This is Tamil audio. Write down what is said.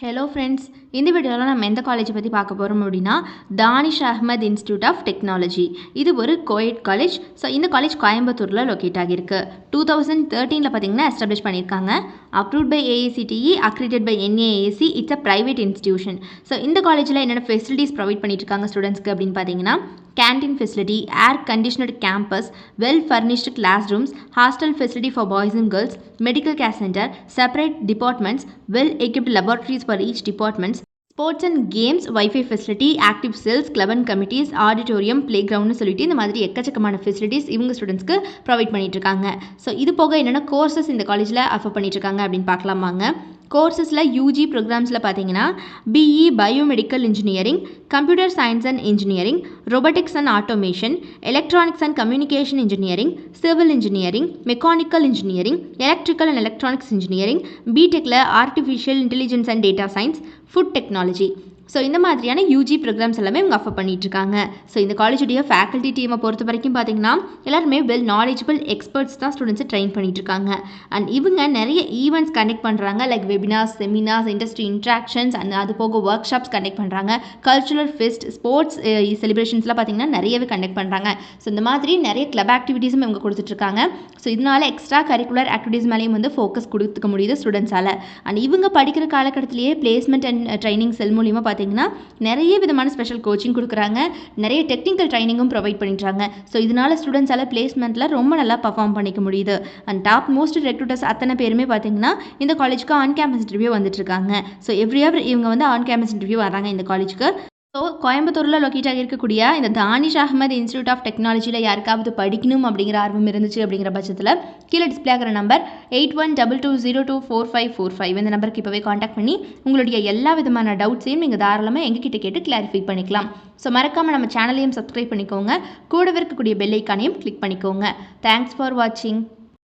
ஹலோ ஃப்ரெண்ட்ஸ் இந்த வீடியோவில் நம்ம எந்த காலேஜை பற்றி பார்க்க போகிறோம் அப்படின்னா Danish Ahmed institute of technology இது ஒரு கோயட் காலேஜ் ஸோ இந்த காலேஜ் கோயம்புத்தூரில் லொக்கேட் ஆகியிருக்கு. டூ தௌசண்ட் தேர்ட்டீனில் பார்த்தீங்கன்னா எஸ்டாப்ளிஷ் பண்ணியிருக்காங்க. Approved by AICTE accredited by NAAC it's a private institution so இந்த காலேஜில் என்னென்ன ஃபெசிலிட்டிஸ் ப்ரொவைட் பண்ணிட்டு இருக்காங்க ஸ்டூடெண்ட்ஸ்க்கு அப்படின்னு பார்த்தீங்கன்னா canteen facility air conditioned campus well furnished classrooms hostel facility for boys and girls medical care centre separate departments well equipped laboratories for each departments sports and games Wi-Fi facility active cells club and committees auditorium play கிரவுண்ட்னு சொல்லிட்டு இந்த மாதிரி எக்கச்சக்கமான ஃபெசிலிட்டிஸ் இவங்க ஸ்டூடெண்ட்ஸ்க்கு ப்ரொவைட் பண்ணிட்டு இருக்காங்க. ஸோ இது போக என்னென்ன கோர்சஸ் இந்த காலேஜில் ஆஃபர் பண்ணிட்டு இருக்காங்க அப்படின்னு பார்க்கலாமாங்க. கோர்சஸில் யூஜி ப்ரோக்ராம்ஸில் பார்த்தீங்கன்னா BE biomedical engineering computer science and engineering robotics and automation electronics and communication engineering civil engineering mechanical engineering electrical and electronics engineering பிடெக்கில் artificial intelligence and data science food technology so இந்த மாதிரியான யூஜி ப்ரோக்ராம்ஸ் எல்லாமே இவங்க ஆஃபர் பண்ணிகிட்ருக்காங்க இருக்காங்க ஸோ இந்த காலேஜுடைய ஃபேக்கல்ட்டி டீமை பொறுத்த வரைக்கும் பார்த்தீங்கன்னா எல்லாருமே வெல் நாலேஜபிள் எக்ஸ்பர்ட்ஸ் தான் ஸ்டூடெண்ட்ஸை ட்ரெயின் பண்ணிகிட்ருக்காங்க அண்ட் இவங்க நிறைய ஈவெண்ட்ஸ் கண்டக்ட் பண்ணுறாங்க like webinars seminars industry interactions and அது போக ஒர்க் ஷாப்ஸ் கண்டக்ட் பண்ணுறாங்க கல்ச்சுரல் ஃபெஸ்ட் ஸ்போர்ட்ஸ் செலிப்ரேஷன்ஸ்லாம் பார்த்தீங்கன்னா நிறையவே கண்டக்ட் பண்ணுறாங்க ஸோ இந்த மாதிரி நிறைய கிளப் ஆக்டிவிட்டீஸும் இவங்க கொடுத்துட்ருக்காங்க ஸோ இதனால எக்ஸ்ட்ரா கரிக்குலர் ஆக்டிவிட்டீஸ் மேலேயும் வந்து ஃபோக்கஸ் கொடுத்துக்க முடியுது ஸ்டூடெண்ட்ஸால் அண்ட் இவங்க படிக்கிற காலகட்டத்திலேயே பிளேஸ்மெண்ட் அண்ட் ட்ரைனிங் செல் மூலியமாக பார்த்தீங்கன்னா நிறைய விதமான ஸ்பெஷல் கோச்சிங் கொடுக்குறாங்க. நிறைய டெக்னிக்கல் ட்ரைனிங்கும் ப்ரொவைட் பண்ணிடுறாங்க ஸோ இதனால் ஸ்டூடெண்ட்ஸால் பிளேஸ்மெண்ட்டில் ரொம்ப நல்லா பர்ஃபார்ம் பண்ணிக்க முடியுது. அண்ட் டாப் மோஸ்ட் ரெக்ரூட்டர்ஸ் அத்தனை பேருமே பார்த்தீங்கன்னா இந்த காலேஜுக்கு ஆன் கேம்பஸ் இன்டர்வியூ வந்துட்டு இருக்காங்க. ஸோ எவ்ரி இயர் இவங்க வந்து ஆன் கேம்பஸ் இன்டர்வியூ வராங்க இந்த காலேஜுக்கு ஸோ கோயம்புத்தூரில் லொக்கேட் ஆகியிருக்கக்கூடிய இந்த தானிஷ் அகமது இன்ஸ்டியூட் ஆஃப் டெக்னாலஜியில் யாருக்காவது படிக்கணும் அப்படிங்கிற ஆர்வம் இருந்துச்சு அப்படிங்கிற பட்சத்தில் கீழே டிஸ்பிளே ஆகிற number eight one double two zero two four five four five இந்த நம்பருக்கு இப்போவே காண்டாக்ட் பண்ணி உங்களுடைய எல்லா விதமான டவுட்ஸையும் நீங்கள் தாராளமாக எங்ககிட்ட கேட்டு கிளாரிஃபை பண்ணிக்கலாம். ஸோ மறக்காமல் நம்ம சேனலையும் சப்ஸ்கிரைப் பண்ணிக்கோங்க. கூடவே இருக்கக்கூடிய பெல் ஐக்கானையும் கிளிக் பண்ணிக்கோங்க. தேங்க்ஸ் ஃபார் வாட்சிங்